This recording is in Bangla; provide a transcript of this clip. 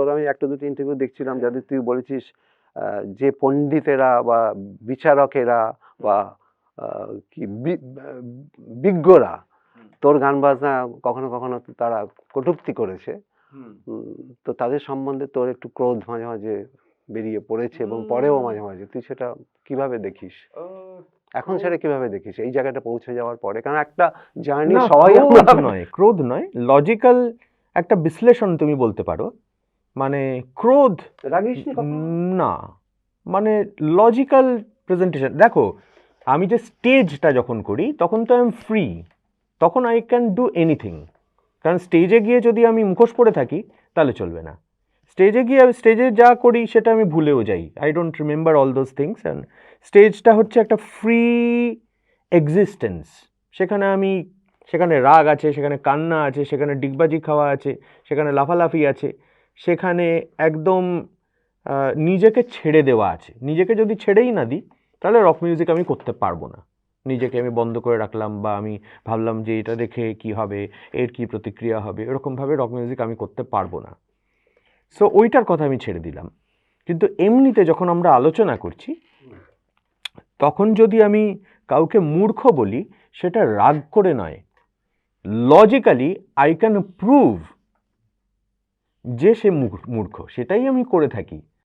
তোর আমি একটা দুটো ইন্টারভিউ দেখছিলাম যাদের তুই বলেছিস আহ, যে পণ্ডিতেরা বা বিচারকেরা বা কি বিজ্ঞরা তোর গান বাজনা কখনো কখনো তারা কটূক্তি করেছে। তো তাদের সম্বন্ধে তোর একটু ক্রোধ মাঝে মাঝে বেরিয়ে পড়েছে এবং পরেও মাঝে মাঝে তুই সেটা কীভাবে দেখিস? এখন সেটা কীভাবে দেখিস? এই জায়গাটা পৌঁছে যাওয়ার পরে কারণ একটা জার্নি সবাই নয় ক্রোধ নয় লজিক্যাল একটা বিশ্লেষণ তুমি বলতে পারো। মানে ক্রোধ রাগিস নি মানে লজিক্যাল প্রেজেন্টেশন দেখো আমি যে স্টেজটা যখন করি তখন তো আই এম ফ্রি তখন আই ক্যান ডু এনিথিং কারণ স্টেজে গিয়ে যদি আমি মুখোশ পরে থাকি তাহলে চলবে না। স্টেজে গিয়ে আমি স্টেজে যা করি সেটা আমি ভুলেও যাই। I don't remember all those things and স্টেজটা হচ্ছে একটা ফ্রি এক্সিস্টেন্স সেখানে আমি সেখানে রাগ আছে সেখানে কান্না আছে সেখানে ডিগবাজি খাওয়া আছে সেখানে লাফালাফি আছে। সেখানে একদম নিজেকে ছেড়ে দেওয়া আছে। নিজেকে যদি ছেড়েই না দিই, তাহলে রক মিউজিক আমি করতে পারব না। নিজেকে আমি বন্ধ করে রাখলাম বা আমি ভাবলাম যে এটা দেখে কি হবে, এর কি প্রতিক্রিয়া হবে, এরকমভাবে রক মিউজিক আমি করতে পারব না। সো ওইটার কথা আমি ছেড়ে দিলাম। কিন্তু এমনিতে যখন আমরা আলোচনা করছি, তখন যদি আমি কাউকে মূর্খ বলি, সেটা রাগ করে নয়। লজিক্যালি আই ক্যান প্রুভ যে সে মূর্খ- সেটাই আমি করে থাকি।